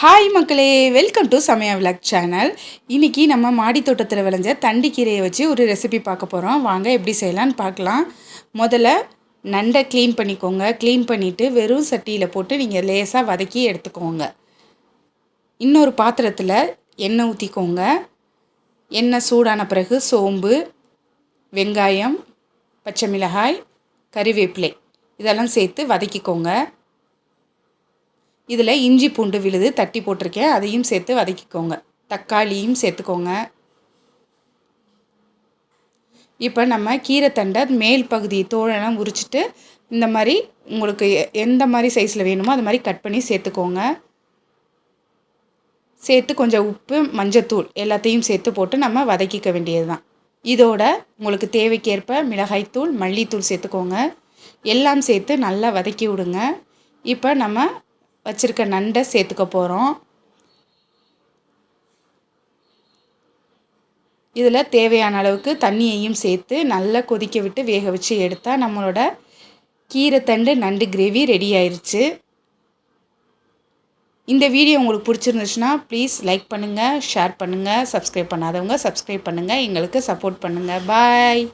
Hi மக்களே. Welcome to Samaya vlog channel இன்றைக்கி நம்ம மாடி தோட்டத்தில் விளைஞ்ச தண்டிக்கீரையை வச்சு ஒரு ரெசிபி பார்க்க போகிறோம் வாங்க எப்படி செய்யலான்னு பார்க்கலாம். முதல்ல நண்டை க்ளீன் பண்ணிக்கோங்க. க்ளீன் பண்ணிவிட்டு வெறும் சட்டியில் போட்டு நீங்கள் லேசாக வதக்கி எடுத்துக்கோங்க. இன்னொரு பாத்திரத்தில் எண்ணெய் ஊற்றிக்கோங்க எண்ணெய் சூடான பிறகு சோம்பு வெங்காயம் பச்சை மிளகாய் கறிவேப்பிலை. இதெல்லாம் சேர்த்து வதக்கிக்கோங்க. இதில் இஞ்சி பூண்டு விழுது தட்டி போட்டிருக்கேன். அதையும் சேர்த்து வதக்கிக்கோங்க. தக்காளியும் சேர்த்துக்கோங்க. இப்போ நம்ம கீரைத்தண்டை மேல் பகுதி தோழெல்லாம் உரிச்சிட்டு இந்த மாதிரி உங்களுக்கு எந்த மாதிரி சைஸில் வேணுமோ அது மாதிரி கட் பண்ணி சேர்த்துக்கோங்க. சேர்த்து கொஞ்சம் உப்பு மஞ்சத்தூள் எல்லாத்தையும் சேர்த்து போட்டு நம்ம வதக்கிக்க வேண்டியது தான் இதோட உங்களுக்கு தேவைக்கேற்ப மிளகாய்த்தூள் மல்லித்தூள் சேர்த்துக்கோங்க. எல்லாம் சேர்த்து நல்லா வதக்கி விடுங்க. இப்போ நம்ம வச்சுருக்க நண்டை சேர்த்துக்க போகிறோம் இதில் தேவையான அளவுக்கு தண்ணியையும் சேர்த்து நல்லா கொதிக்க விட்டு வேக வச்சு எடுத்தால் நம்மளோட கீரைத்தண்டு நண்டு கிரேவி ரெடி ஆயிடுச்சு இந்த வீடியோ உங்களுக்கு பிடிச்சிருந்துச்சுன்னா ப்ளீஸ் லைக் பண்ணுங்கள் ஷேர் பண்ணுங்கள் சப்ஸ்கிரைப் பண்ணாதவங்க சப்ஸ்கிரைப் பண்ணுங்கள் எங்களுக்கு சப்போர்ட் பண்ணுங்கள் பாய்